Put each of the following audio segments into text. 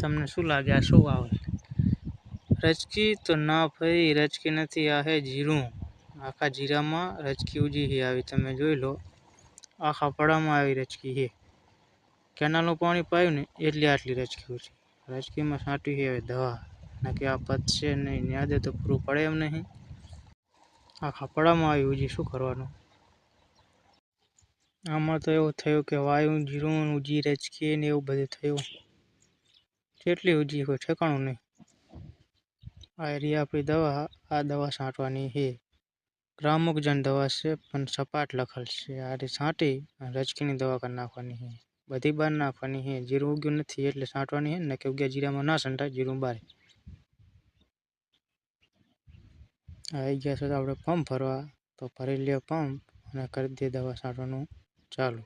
તમને શું લાગે? આ શું આવે રચકી તો ના ભાઈ રચકી નથી. આ હે જીરું. આખા જીરામાં રચકી ઉજી છે આવી. તમે જોઈ લો. આખા પડામાં આવી રચકી છે કેનાલનું પાણી પાયું ને એટલી આટલી રચકી ઉછી રચકીમાં છાંટી છે હવે દવા. ના કે આ પતશે નહીં. ન્યાદે તો પૂરું પડે એમ નહીં. આખા પડામાં આવી ઉજી. શું કરવાનું? આમાં તો એવું થયું કે વાયુ, જીરું ઉજી રચકી ને એવું બધું થયું. કેટલી ઉજી કોઈ ઠેકાણું નહીં. આ રહી આપણી દવા, આ દવા છાંટવાની છે ગ્રામુકજન દવા છે, પણ સપાટ લખેલ છે. આ રીતે છાંટી અને રચકીની દવા કરી નાખવાની છે બધી બાર નાખવાની છે જીરું ઉગ્યું નથી એટલે છાંટવાની છે ને કે ઉગ્યા જીરામાં ના છંટાય, જીરું બહાર આવી ગયા છે તો આપણે પંપ ભરવા. તો ભરી લે પંપ અને કરી દે દવા છાંટવાનું ચાલુ.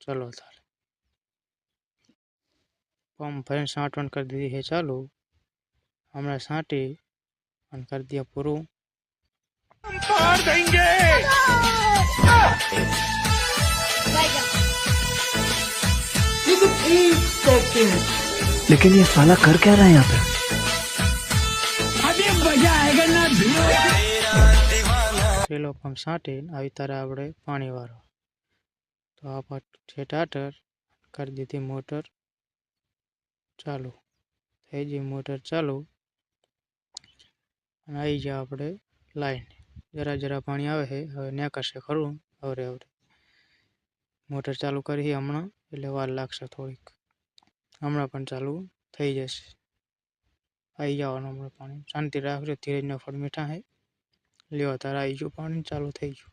ચલો તારે. પંપ ભરીને છાંટવાનું કરી દીધી છે ચાલુ હમણાં છાંટી અને કરી દે પૂરું लेकिन ये साला कर क्या रहा है यहाँ पे પેલો પંપ છાંટીને આવી તારે આપણે પાણી વાળવા તો આ છે ટાટર કરી દીધી મોટર ચાલુ થઈ ગઈ મોટર ચાલુ. અને આવી જાય આપણે લાઈન. જરા જરા પાણી આવે છે હવે નેકાશે ખરું અવરે અવરે મોટર ચાલુ કરી હમણાં, એટલે વાર લાગશે થોડીક. હમણાં પણ ચાલુ થઈ જશે. આવી જવાનું હમણાં પાણી. શાંતિ રાખજો, ધીરજના ફળ મીઠા હે. લેવા તારા આવી ગયું પાણી, ચાલુ થઈ ગયું.